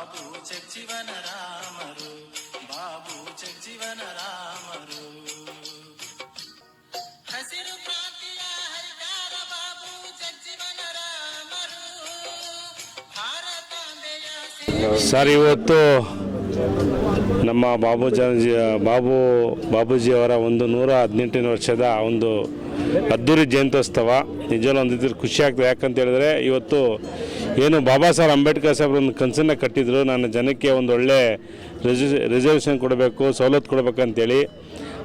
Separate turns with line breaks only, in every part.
ಜಗಜೀವನ ರಾಮರು, ಬಾಬು ಜಗಜೀವನ ರಾಮರು. ಹಸಿರು ಕ್ರಾಂತಿಯ ಹರಿಕಾರ ಬಾಬು ಜಗಜೀವನ ರಾಮರು. ಭಾರತಾಂಬೆಯ
ಸರ್, ಇವತ್ತು ನಮ್ಮ ಬಾಬು ಜನಜಿ, ಬಾಬು ಬಾಬೂಜಿಯವರ ಒಂದು ನೂರ ಹದಿನೆಂಟನೇ ವರ್ಷದ ಒಂದು ಅದ್ದೂರಿ ಜಯಂತ್ಯೋತ್ಸವ ನಿಜವೂ ಒಂದು ಖುಷಿ ಆಗ್ತದೆ. ಯಾಕಂತ ಹೇಳಿದ್ರೆ ಇವತ್ತು ಏನು ಬಾಬಾ ಸಾಹೇಬ್ ಅಂಬೇಡ್ಕರ್ ಸಾಹೇಬ್ರ ಒಂದು ಕನಸನ್ನು ಕಟ್ಟಿದ್ರು. ನಾನು ಜನಕ್ಕೆ ಒಂದು ಒಳ್ಳೆ ರಿಸರ್ವೇಷನ್ ಕೊಡಬೇಕು, ಸವಲತ್ತು ಕೊಡಬೇಕಂತೇಳಿ.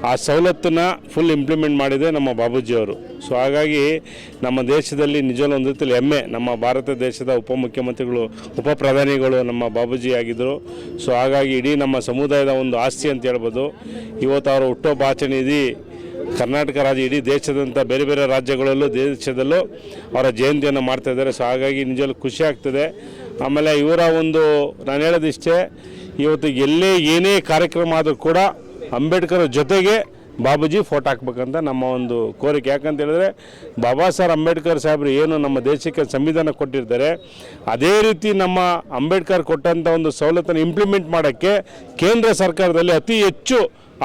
ಆ ಸವಲತ್ತನ್ನು ಫುಲ್ ಇಂಪ್ಲಿಮೆಂಟ್ ಮಾಡಿದೆ ನಮ್ಮ ಬಾಬೂಜಿಯವರು. ಸೊ ಹಾಗಾಗಿ ನಮ್ಮ ದೇಶದಲ್ಲಿ ನಿಜವೂ ಒಂದು ರೀತಿಯಲ್ಲಿ ಹೆಮ್ಮೆ. ನಮ್ಮ ಭಾರತ ದೇಶದ ಉಪಮುಖ್ಯಮಂತ್ರಿಗಳು, ಉಪ ಪ್ರಧಾನಿಗಳು ನಮ್ಮ ಬಾಬೂಜಿ ಆಗಿದ್ದರು ಸೊ ಹಾಗಾಗಿ ಇಡೀ ನಮ್ಮ ಸಮುದಾಯದ ಒಂದು ಆಸ್ತಿ ಅಂತ ಹೇಳ್ಬೋದು. ಇವತ್ತು ಅವರು ಹುಟ್ಟೋ ಇಡೀ ಕರ್ನಾಟಕ ರಾಜ್ಯ ಇಡೀ ದೇಶದಂಥ ಬೇರೆ ಬೇರೆ ರಾಜ್ಯಗಳಲ್ಲೂ, ದೇಶದಲ್ಲೂ ಅವರ ಜಯಂತಿಯನ್ನು ಮಾಡ್ತಾ ಇದ್ದಾರೆ. ಸೊ ಹಾಗಾಗಿ ನಿಜವಾಗ್ಲೂ ಖುಷಿ ಆಗ್ತದೆ. ಆಮೇಲೆ ಇವರ ಒಂದು ನಾನು ಹೇಳೋದಿಷ್ಟೇ ಇವತ್ತು ಎಲ್ಲೇ ಏನೇ ಕಾರ್ಯಕ್ರಮ ಆದರೂ ಕೂಡ ಅಂಬೇಡ್ಕರ್ ಜೊತೆಗೆ ಬಾಬುಜಿ ಫೋಟೋ ಹಾಕ್ಬೇಕಂತ ನಮ್ಮ ಒಂದು ಕೋರಿಕೆ. ಯಾಕಂತ ಹೇಳಿದ್ರೆ, ಬಾಬಾ ಸಾಹೇಬ್ ಅಂಬೇಡ್ಕರ್ ಸಾಹೇಬರು ಏನು ನಮ್ಮ ದೇಶಕ್ಕೆ ಸಂವಿಧಾನ ಕೊಟ್ಟಿರ್ತಾರೆ, ಅದೇ ರೀತಿ ನಮ್ಮ ಅಂಬೇಡ್ಕರ್ ಕೊಟ್ಟಂಥ ಒಂದು ಸವಲತ್ತನ್ನು ಇಂಪ್ಲಿಮೆಂಟ್ ಮಾಡೋಕ್ಕೆ ಕೇಂದ್ರ ಸರ್ಕಾರದಲ್ಲಿ ಅತಿ ಹೆಚ್ಚು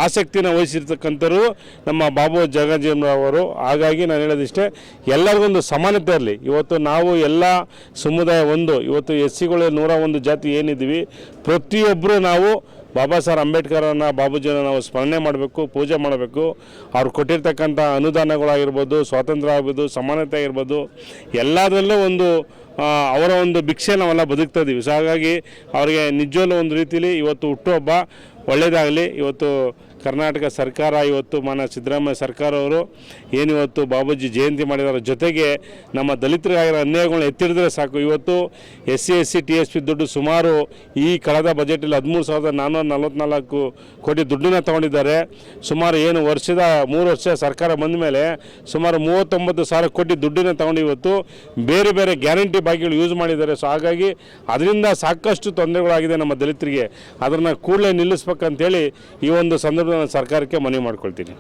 ಆಸಕ್ತಿನ ವಹಿಸಿರ್ತಕ್ಕಂಥವ್ರು ನಮ್ಮ ಬಾಬು ಜಗಜೀವನ ಅವರು. ಹಾಗಾಗಿ ನಾನು ಹೇಳೋದಿಷ್ಟೇ ಎಲ್ಲರಿಗೊಂದು ಸಮಾನತೆ ಇರಲಿ. ಇವತ್ತು ನಾವು ಎಲ್ಲ ಸಮುದಾಯ ಒಂದು, ಇವತ್ತು ಎಸ್ ಸಿಗಳು ನೂರ ಒಂದು ಜಾತಿ ಏನಿದ್ದೀವಿ ಪ್ರತಿಯೊಬ್ಬರು ನಾವು ಬಾಬಾ ಸಾಹೇಬ್ ಅಂಬೇಡ್ಕರನ್ನ ಬಾಬೂಜಿನ ನಾವು ಸ್ಮರಣೆ ಮಾಡಬೇಕು, ಪೂಜೆ ಮಾಡಬೇಕು. ಅವ್ರು ಕೊಟ್ಟಿರ್ತಕ್ಕಂಥ ಅನುದಾನಗಳಾಗಿರ್ಬೋದು, ಸ್ವಾತಂತ್ರ್ಯ ಆಗ್ಬೋದು ಸಮಾನತೆ ಆಗಿರ್ಬೋದು, ಎಲ್ಲದರಲ್ಲೂ ಒಂದು ಅವರ ಒಂದು ಭಿಕ್ಷೆ ನಾವೆಲ್ಲ ಬದುಕ್ತಾ ಇದ್ದೀವಿ. ಸೊ ಹಾಗಾಗಿ ಅವರಿಗೆ ನಿಜವಲ್ಲೂ ಒಂದು ರೀತಿಲಿ ಇವತ್ತು ಹುಟ್ಟುಹಬ್ಬ ಒಳ್ಳೆಯದಾಗಲಿ ಇವತ್ತು ಕರ್ನಾಟಕ ಸರ್ಕಾರ, ಇವತ್ತು ಮಾನ ಸಿದ್ದರಾಮಯ್ಯ ಸರ್ಕಾರ ಅವರು ಏನಿವತ್ತು ಬಾಬೂಜಿ ಜಯಂತಿ ಮಾಡಿದರ ಜೊತೆಗೆ ನಮ್ಮ ದಲಿತರಿಗಾಗಿರೋ ಅನ್ಯಾಯಗಳನ್ನ ಎತ್ತಿಡಿದ್ರೆ ಸಾಕು. ಇವತ್ತು S C S C T S P ದುಡ್ಡು ಸುಮಾರು ಈ ಕಳೆದ ಬಜೆಟಲ್ಲಿ ಹದಿಮೂರು ಸಾವಿರದ ನಾನ್ನೂರ ನಲ್ವತ್ನಾಲ್ಕು ಕೋಟಿ ದುಡ್ಡನ್ನ ತಗೊಂಡಿದ್ದಾರೆ. ಸುಮಾರು ಏನು ವರ್ಷದ, ಮೂರು ವರ್ಷ ಸರ್ಕಾರ ಬಂದ ಮೇಲೆ ಸುಮಾರು ಮೂವತ್ತೊಂಬತ್ತು ಸಾವಿರ ಕೋಟಿ ದುಡ್ಡನ್ನ ತಗೊಂಡು ಇವತ್ತು ಬೇರೆ ಬೇರೆ ಗ್ಯಾರಂಟಿ ಬಾಕಿಗಳು ಯೂಸ್ ಮಾಡಿದ್ದಾರೆ. ಸೊ ಹಾಗಾಗಿ ಅದರಿಂದ ಸಾಕಷ್ಟು ತೊಂದರೆಗಳಾಗಿದೆ ನಮ್ಮ ದಲಿತರಿಗೆ. ಅದನ್ನು ಕೂಡಲೇ ನಿಲ್ಲಿಸ್ಬೇಕಂತೇಳಿ ಈ ಒಂದು ಸಂದರ್ಭದಲ್ಲಿ ಸರ್ಕಾರಕ್ಕೆ ಮನವಿ ಮಾಡ್ಕೊಳ್ತೀನಿ.